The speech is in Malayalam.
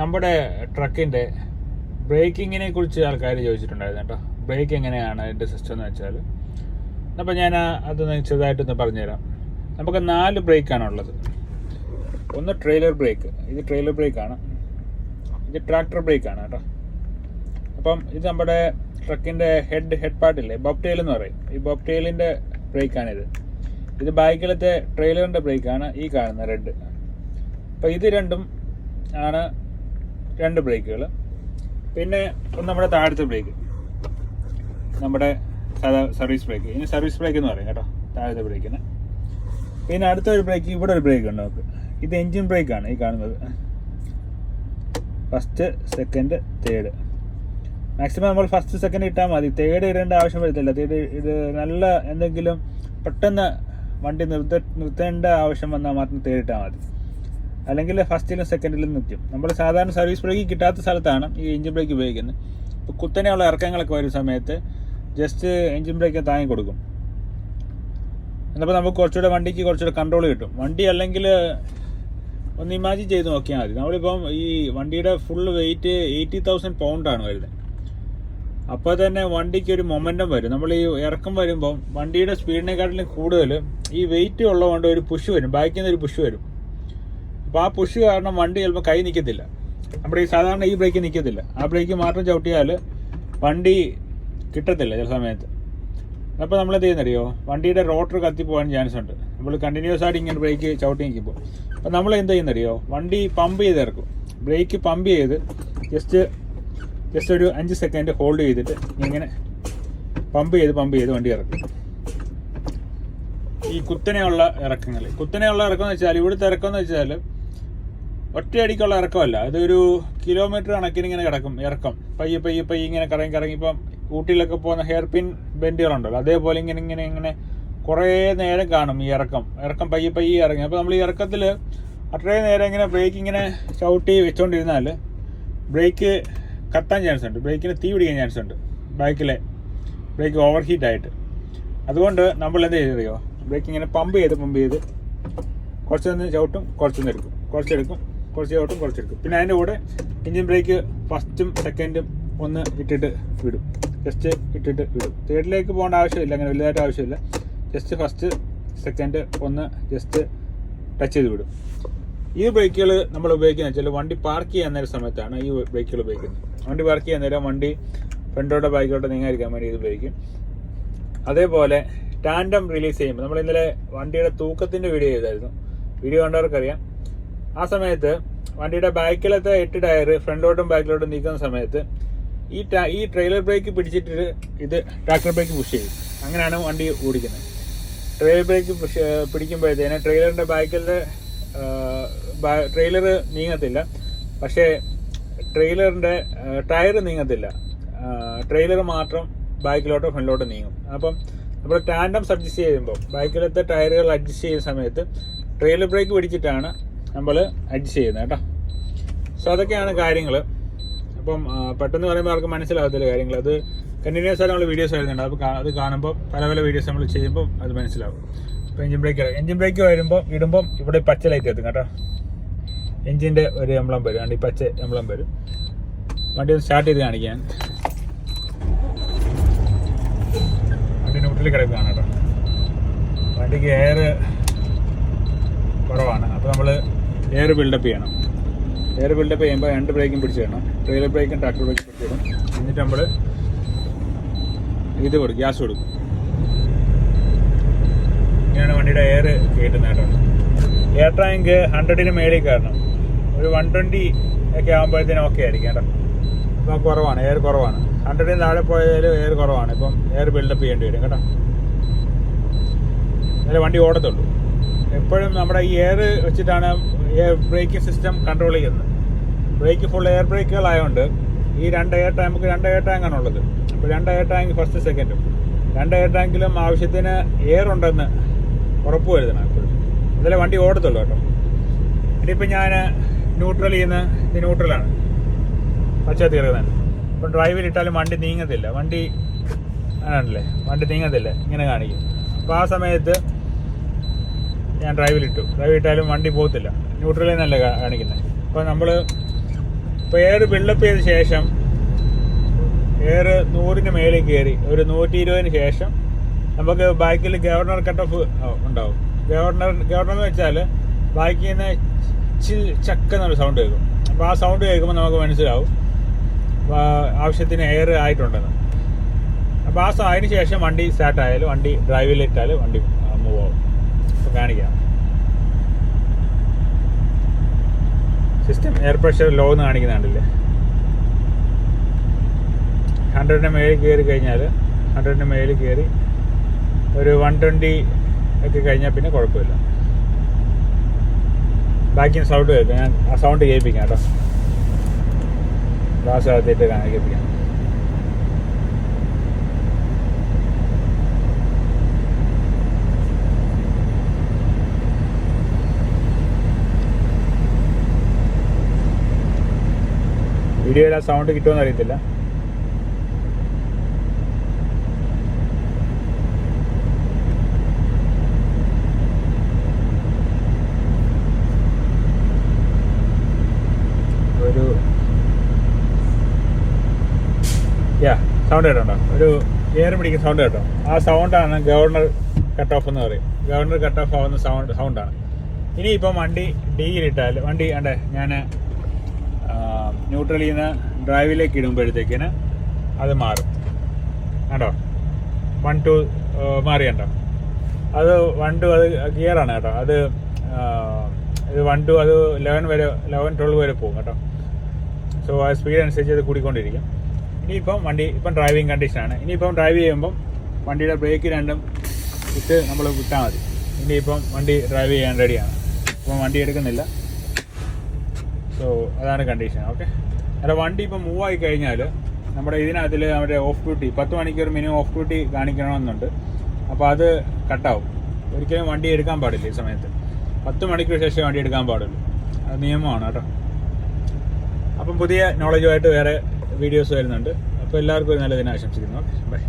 നമ്മുടെ ട്രക്കിന്റെ ബ്രേക്കിങ്ങിനെ കുറിച്ച് ആൾക്കാർ ചോദിച്ചിട്ടുണ്ടായിരുന്നു കേട്ടോ. ബ്രേക്ക് എങ്ങനെയാണ് അതിന്റെ സിസ്റ്റം എന്ന് വെച്ചാൽ അപ്പോൾ ഞാൻ അതൊന്ന് ചെറുതായിട്ടൊന്ന് പറഞ്ഞുതരാം. നമുക്ക് നാല് ബ്രേക്കാണ് ഉള്ളത്. ഒന്ന് ട്രെയിലർ ബ്രേക്ക് ഇത് ട്രെയിലർ ബ്രേക്കാണ് ഇത് ട്രാക്ടർ ബ്രേക്കാണ് കേട്ടോ. അപ്പം ഇത് നമ്മുടെ ട്രക്കിന്റെ ഹെഡ് ഹെഡ് പാർട്ടില്ലേ ബോബ് ടെയിൽ എന്ന് പറയും. ഈ ബോബ് ടെയിലിന്റെ ബ്രേക്കാണിത് ഇത് ബാക്കിലത്തെ ട്രെയിലറിന്റെ ബ്രേക്കാണ് ഈ കാണുന്ന റെഡ് അപ്പോൾ ഇത് രണ്ടും ആണ് രണ്ട് ബ്രേക്കുകൾ പിന്നെ നമ്മുടെ താഴത്തെ ബ്രേക്ക്. നമ്മുടെ സർവീസ് ബ്രേക്ക്. ഇനി സർവീസ് ബ്രേക്ക് എന്ന് പറയും കേട്ടോ താഴത്തെ ബ്രേക്കിന്. പിന്നെ അടുത്ത ഒരു ബ്രേക്ക് ഇവിടെ ഒരു ബ്രേക്ക് ഉണ്ട് നമുക്ക്. ഇത് എൻജിൻ ബ്രേക്കാണ് ഈ കാണുന്നത്. ഫസ്റ്റ് സെക്കൻഡ് തേർഡ് മാക്സിമം നമ്മൾ ഫസ്റ്റ് സെക്കൻഡ് ഇട്ടാൽ മതി. തേർഡ് ഇടേണ്ട ആവശ്യം വരത്തില്ല. തേർഡ് ഇത് നല്ല എന്തെങ്കിലും പെട്ടെന്ന് വണ്ടി നിർത്ത നിർത്തേണ്ട ആവശ്യം വന്നാൽ മാത്രം തേർഡ് ഇട്ടാൽ മതി. അല്ലെങ്കിൽ ഫസ്റ്റിലും സെക്കൻഡിലും നിൽക്കും. നമ്മൾ സാധാരണ സർവീസ് ബ്രേക്ക് കിട്ടാത്ത സ്ഥലത്താണ് ഈ എഞ്ചിൻ ബ്രേക്ക് ഉപയോഗിക്കുന്നത്. ഇപ്പോൾ കുത്തനെയുള്ള ഇറക്കങ്ങളൊക്കെ വരുന്ന സമയത്ത് ജസ്റ്റ് എഞ്ചിൻ ബ്രേക്ക് താങ്ങി കൊടുക്കും. എന്നപ്പോൾ നമുക്ക് കുറച്ചുകൂടെ വണ്ടിക്ക് കുറച്ചുകൂടെ കൺട്രോൾ കിട്ടും. വണ്ടി അല്ലെങ്കിൽ ഒന്ന് ഇമാജിൻ ചെയ്ത് നോക്കിയാൽ മതി. നമ്മളിപ്പം ഈ വണ്ടിയുടെ ഫുൾ വെയിറ്റ് എയ്റ്റി തൗസൻഡ് പൗണ്ടാണ് വരുന്നത്. അപ്പോൾ തന്നെ വണ്ടിക്ക് ഒരു മൊമെന്റം വരും. നമ്മൾ ഈ ഇറക്കം വരുമ്പം വണ്ടിയുടെ സ്പീഡിനെക്കാട്ടിലും കൂടുതൽ ഈ വെയിറ്റ് ഉള്ളതുകൊണ്ട് ഒരു പുഷ് വരും. ബാക്കിൽ നിന്ന് ഒരു പുഷ് വരും. അപ്പോൾ ആ പുഷ് കാരണം വണ്ടി ചിലപ്പോൾ കൈ നിൽക്കത്തില്ല നമ്മുടെ ഈ സാധാരണ ഈ ബ്രേക്ക് നിൽക്കത്തില്ല ആ ബ്രേക്ക് മാത്രം ചവിട്ടിയാൽ വണ്ടി കിട്ടത്തില്ല ചില സമയത്ത്. അപ്പോൾ നമ്മൾ എന്ത് ചെയ്യുന്നറിയോ? വണ്ടിയുടെ റോട്ടർ കത്തിപ്പോകാൻ ചാൻസ് ഉണ്ട്. നമ്മൾ കണ്ടിന്യൂസ് ആയിട്ട് ഇങ്ങനെ ബ്രേക്ക് ചവിട്ടി നിൽക്കുമ്പോൾ അപ്പോൾ നമ്മൾ എന്ത് ചെയ്യുന്നറിയോ? വണ്ടി പമ്പ് ചെയ്ത് ഇറക്കും. ബ്രേക്ക് പമ്പ് ചെയ്ത് ജസ്റ്റ് ജസ്റ്റ് ഒരു അഞ്ച് സെക്കൻഡ് ഹോൾഡ് ചെയ്തിട്ട് ഇങ്ങനെ പമ്പ് ചെയ്ത് പമ്പ് ചെയ്ത് വണ്ടി ഇറക്കും. ഈ കുത്തനെയുള്ള ഇറക്കങ്ങൾ കുത്തനെയുള്ള ഇറക്കം എന്ന് വെച്ചാൽ ഇവിടുത്തെ ഇറക്കം എന്ന് വെച്ചാൽ ഒറ്റയടിക്കുള്ള ഇറക്കമല്ല. അതൊരു കിലോമീറ്റർ കണക്കിന് ഇങ്ങനെ കിടക്കും ഇറക്കം. പയ്യെ പയ്യെ പയ്യെ ഇങ്ങനെ കറങ്ങി കറങ്ങി ഇപ്പം ഊട്ടിയിലൊക്കെ പോകുന്ന ഹെയർ പിൻ ബെൻഡുകളുണ്ടല്ലോ. അതേപോലെ ഇങ്ങനെ ഇങ്ങനെ ഇങ്ങനെ കുറേ നേരം കാണും ഈ ഇറക്കം. ഇറക്കം പയ്യെ പയ്യെ ഇറങ്ങി. അപ്പോൾ നമ്മൾ ഈ ഇറക്കത്തിൽ അത്രയും നേരം ഇങ്ങനെ ബ്രേക്ക് ഇങ്ങനെ ചവിട്ടി വെച്ചുകൊണ്ടിരുന്നാൽ ബ്രേക്ക് കത്താൻ ചാൻസ് ഉണ്ട്. ബ്രേക്കിന് തീ പിടിക്കാൻ ചാൻസ് ഉണ്ട്. ബൈക്കിലെ ബ്രേക്ക് ഓവർ ഹീറ്റ് ആയിട്ട്. അതുകൊണ്ട് നമ്മൾ എന്ത് ചെയ്തറിയോ? ബ്രേക്ക് ഇങ്ങനെ പമ്പ് ചെയ്ത് പമ്പ് ചെയ്ത് കുറച്ച് നിന്ന് ചവിട്ടും കുറച്ച് നിന്ന് എടുക്കും. കുറച്ചെടുക്കും കുറച്ച് ചവിട്ടും കുറച്ചെടുക്കും. പിന്നെ അതിന്റെ കൂടെ എഞ്ചിൻ ബ്രേക്ക് ഫസ്റ്റും സെക്കൻഡും ഒന്ന് ഇട്ടിട്ട് വിടും. ജസ്റ്റ് ഇട്ടിട്ട് വിടും. തേർഡിലേക്ക് പോകേണ്ട ആവശ്യമില്ല അങ്ങനെ വലുതായിട്ട് ആവശ്യമില്ല. ജസ്റ്റ് ഫസ്റ്റ് സെക്കൻഡ് ഒന്ന് ജസ്റ്റ് ടച്ച് ചെയ്ത് വിടും. ഈ ബ്രേക്കുകൾ നമ്മൾ ഉപയോഗിക്കുന്നത് വെച്ചാൽ വണ്ടി പാർക്ക് ചെയ്യാൻ നേരം സമയത്താണ് ഈ ബ്രേക്കുകൾ ഉപയോഗിക്കുന്നത്. വണ്ടി പാർക്ക് ചെയ്യാൻ നേരം വണ്ടി ഫ്രണ്ടോട്ടോ ബാക്കിലോട്ടോ നീങ്ങാതിരിക്കാൻ വേണ്ടി ഇത് ഉപയോഗിക്കും. അതേപോലെ ടാൻഡം റിലീസ് ചെയ്യുമ്പോൾ നമ്മൾ ഇന്നലെ വണ്ടിയുടെ തൂക്കത്തിന്റെ വീഡിയോ ചെയ്തായിരുന്നു. വീഡിയോ കണ്ടവർക്കറിയാം. ആ സമയത്ത് വണ്ടിയുടെ ബാക്കിലത്തെ എട്ട് ടയർ ഫ്രണ്ടിലോട്ടും ബാക്കിലോട്ടും നീക്കുന്ന സമയത്ത് ഈ ഈ ട്രെയിലർ ബ്രേക്ക് പിടിച്ചിട്ട് ഇത് ട്രാക്ടർ ബ്രേക്ക് പുഷ് ചെയ്യും. അങ്ങനെയാണ് വണ്ടി ഓടിക്കുന്നത്. ട്രെയിലർ ബ്രേക്ക് പിടിക്കുമ്പോഴത്തേന് ട്രെയിലറിന്റെ ബാക്കിലെ ട്രെയിലർ നീങ്ങത്തില്ല. പക്ഷേ ട്രെയിലറിന്റെ ടയർ നീങ്ങത്തില്ല. ട്രെയിലർ മാത്രം ബാക്കിലോട്ടോ ഫ്രണ്ടിലോട്ടോ നീങ്ങും. അപ്പം നമ്മൾ ടാൻഡം അഡ്ജസ്റ്റ് ചെയ്യുമ്പോൾ ബാക്കിലത്തെ ടയറുകൾ അഡ്ജസ്റ്റ് ചെയ്യുന്ന സമയത്ത് ട്രെയിലർ ബ്രേക്ക് പിടിച്ചിട്ടാണ് നമ്മൾ അഡ്ജസ്റ്റ് ചെയ്യുന്നത് കേട്ടോ. സോ അതൊക്കെയാണ് കാര്യങ്ങൾ അപ്പം പെട്ടെന്ന് പറയുമ്പോൾ അവർക്ക് മനസ്സിലാകത്തില്ല കാര്യങ്ങൾ അത് കണ്ടിന്യൂസ് ആയിട്ട് നമ്മൾ വീഡിയോസ് വരുന്നുണ്ട്. അപ്പോൾ അത് കാണുമ്പോൾ പല പല വീഡിയോസ് നമ്മൾ ചെയ്യുമ്പോൾ അത് മനസ്സിലാവും. ഇപ്പോൾ എഞ്ചിൻ ബ്രേക്ക് എഞ്ചിൻ ബ്രേക്ക് വരുമ്പോൾ ഇടുമ്പം ഇവിടെ പച്ച ലൈറ്റ് എത്തും കേട്ടോ. എഞ്ചിന്റെ ഒരു എംബ്ലം വരും. അതുകൊണ്ട് ഈ പച്ച എംബ്ലം വരും. വണ്ടി ഒന്ന് സ്റ്റാർട്ട് ചെയ്ത് കാണിക്കാൻ വണ്ടി ന്യൂട്രലിൽ കിടക്കുകയാണ് കേട്ടോ. വണ്ടിക്ക് എയർ കുറവാണ്. അപ്പോൾ നമ്മൾ എയർ ബിൽഡപ്പ് ചെയ്യണം. എയർ ബിൽഡപ്പ് ചെയ്യുമ്പോൾ രണ്ട് ബ്രേക്കും പിടിച്ചിടണം ട്രെയിലർ ബ്രേക്കും ട്രാക്ടർ ബ്രേക്കും പിടിച്ചിടണം എന്നിട്ട് നമ്മൾ ഇത് കൊടുക്കും ഗ്യാസ് കൊടുക്കും. ഇങ്ങനെയാണ് വണ്ടിയുടെ എയർ കയറ്റുന്നത് കേട്ടോ. എയർ ടാങ്ക് ഹൺഡ്രഡിന് മേളിൽ കയറണം. ഒരു വൺ ട്വന്റി ഒക്കെ ആകുമ്പോഴത്തേനും ഓക്കെ ആയിരിക്കും കേട്ടോ. അപ്പോൾ കുറവാണ് എയർ കുറവാണ്. ഹൺഡ്രഡിന് താഴെ പോയാലും എയർ കുറവാണ്. ഇപ്പം എയർ ബിൽഡപ്പ് ചെയ്യേണ്ടി വരും കേട്ടോ. എന്നാലേ വണ്ടി ഓടത്തുള്ളൂ. എപ്പോഴും നമ്മുടെ ഈ എയർ വെച്ചിട്ടാണ് എയർ ബ്രേക്കിംഗ് സിസ്റ്റം കൺട്രോൾ ചെയ്യുന്നത്. ബ്രേക്ക് ഫുൾ എയർ ബ്രേക്കുകളായതുകൊണ്ട് ഈ രണ്ട് എയർ ടാങ്ക് രണ്ട് എയർ ടാങ്കാണ് ഉള്ളത് അപ്പോൾ രണ്ട് എയർ ടാങ്ക് ഫസ്റ്റ് സെക്കൻഡും രണ്ട് എയർ ടാങ്കിലും ആവശ്യത്തിന് എയർ ഉണ്ടെന്ന് ഉറപ്പ് വരുത്തണം എപ്പോഴും. അതിലെ വണ്ടി ഓടത്തുള്ളൂ കേട്ടോ. ഇനിയിപ്പോൾ ഞാൻ ന്യൂട്രൽ ചെയ്യുന്ന ഇത് ന്യൂട്രലാണ് പച്ച തീർക്കുന്നതാണ് ഇപ്പം ഡ്രൈവിൽ ഇട്ടാലും വണ്ടി നീങ്ങത്തില്ല. വണ്ടി ആണല്ലേ? വണ്ടി നീങ്ങത്തില്ല. ഇങ്ങനെ കാണിക്കും. അപ്പോൾ ആ സമയത്ത് ഞാൻ ഡ്രൈവിലിട്ടു. ഡ്രൈവ് ഇട്ടാലും വണ്ടി പോകത്തില്ല. ന്യൂട്രലിൽ നിന്നല്ല കാണിക്കുന്നത് അപ്പോൾ നമ്മൾ ഇപ്പോൾ എയർ ബിൽഡപ്പ് ചെയ്ത ശേഷം എയർ നൂറിന് മേലെ കയറി ഒരു നൂറ്റി ഇരുപതിന് ശേഷം നമുക്ക് ബാക്കിൽ ഗവർണർ കട്ട് ഓഫ് ഉണ്ടാവും. ഗവർണർ ഗവർണർ എന്ന് വെച്ചാൽ ബാക്കിൽ നിന്ന് ചിൽ ചക്ക എന്നൊരു സൗണ്ട് കേൾക്കും. അപ്പോൾ ആ സൗണ്ട് കേൾക്കുമ്പോൾ നമുക്ക് മനസ്സിലാവും ആവശ്യത്തിന് എയർ ആയിട്ടുണ്ടെന്ന്. അപ്പോൾ ആ അതിന് ശേഷം വണ്ടി സ്റ്റാർട്ടായാലും വണ്ടി ഡ്രൈവിലിട്ടാലും വണ്ടി മൂവ് ആവും. കാണിക്കാം. സിസ്റ്റം എയർ പ്രഷർ ലോ എന്ന് കാണിക്കുന്നുണ്ടല്ലേ? ഹൺഡ്രഡിന് മേളിൽ കയറി കഴിഞ്ഞാൽ ഹൺഡ്രഡിന് മേളിൽ കയറി ഒരു വൺ ട്വന്റി ഒക്കെ കഴിഞ്ഞാൽ പിന്നെ കുഴപ്പമില്ല. ബാക്കി സൗണ്ട് കേൾക്കാം. ഞാൻ ആ സൗണ്ട് കേൾപ്പിക്കാം കേട്ടോ. ഗ്ലാസ് കാണാൻ കേൾപ്പിക്കാം വീഡിയോയിൽ ആ സൗണ്ട് കിട്ടുമെന്ന് അറിയത്തില്ല. ഒരു യാ സൗണ്ട് കേട്ടോ ഒരു എയർ പിടിക്കുന്ന സൗണ്ട് കേട്ടോ. ആ സൗണ്ടാണ് ഗവർണർ കട്ട് ഓഫ് എന്ന് പറയും. ഗവർണർ കട്ട് ഓഫ് ആവുന്ന സൗണ്ട് സൗണ്ടാണ് ഇനിയിപ്പം വണ്ടി ഡിയിലിട്ടാൽ വണ്ടി അണ്ടേ ഞാൻ ന്യൂട്രലിൽ നിന്ന് ഡ്രൈവിലേക്ക് ഇടുമ്പോഴത്തേക്കിന് അത് മാറും. കേട്ടോ വൺ ടു മാറി കണ്ടോ? അത് വൺ ടു അത് ഗിയറാണ് കേട്ടോ. അത് ഇത് വൺ ടു അത് ലെവൻ വരെ ലെവൻ ട്വൽവ് വരെ പോകും കേട്ടോ. സോ ആ സ്പീഡ് അനുസരിച്ച് അത് കൂടിക്കൊണ്ടിരിക്കും. ഇനിയിപ്പം വണ്ടി ഇപ്പം ഡ്രൈവിംഗ് കണ്ടീഷനാണ് ഇനിയിപ്പം ഡ്രൈവ് ചെയ്യുമ്പം വണ്ടിയുടെ ബ്രേക്ക് രണ്ടും ഇട്ട് നമ്മൾ വിട്ടാൽ മതി. ഇനിയിപ്പം വണ്ടി ഡ്രൈവ് ചെയ്യാൻ റെഡിയാണ് ഇപ്പം വണ്ടി എടുക്കുന്നില്ല. സോ അതാണ് കണ്ടീഷൻ ഓക്കെ അല്ല വണ്ടി ഇപ്പം മൂവ് ആയി കഴിഞ്ഞാൽ നമ്മുടെ ഇതിനകത്തിൽ നമ്മുടെ ഓഫ് ഡ്യൂട്ടി പത്ത് മണിക്കൂർ മിനിമം ഓഫ് ഡ്യൂട്ടി കാണിക്കണമെന്നുണ്ട്. അപ്പോൾ അത് കട്ടാവും ഒരിക്കലും വണ്ടി എടുക്കാൻ പാടില്ല ഈ സമയത്ത്. പത്ത് മണിക്കൂർ ശേഷം വണ്ടി എടുക്കാൻ പാടുള്ളൂ. അത് നിയമമാണ് കേട്ടോ. അപ്പം പുതിയ നോളജുമായിട്ട് വേറെ വീഡിയോസ് വരുന്നുണ്ട്. അപ്പോൾ എല്ലാവർക്കും ഒരു നല്ല ദിനം ആശംസിക്കുന്നു ഓക്കെ ബൈ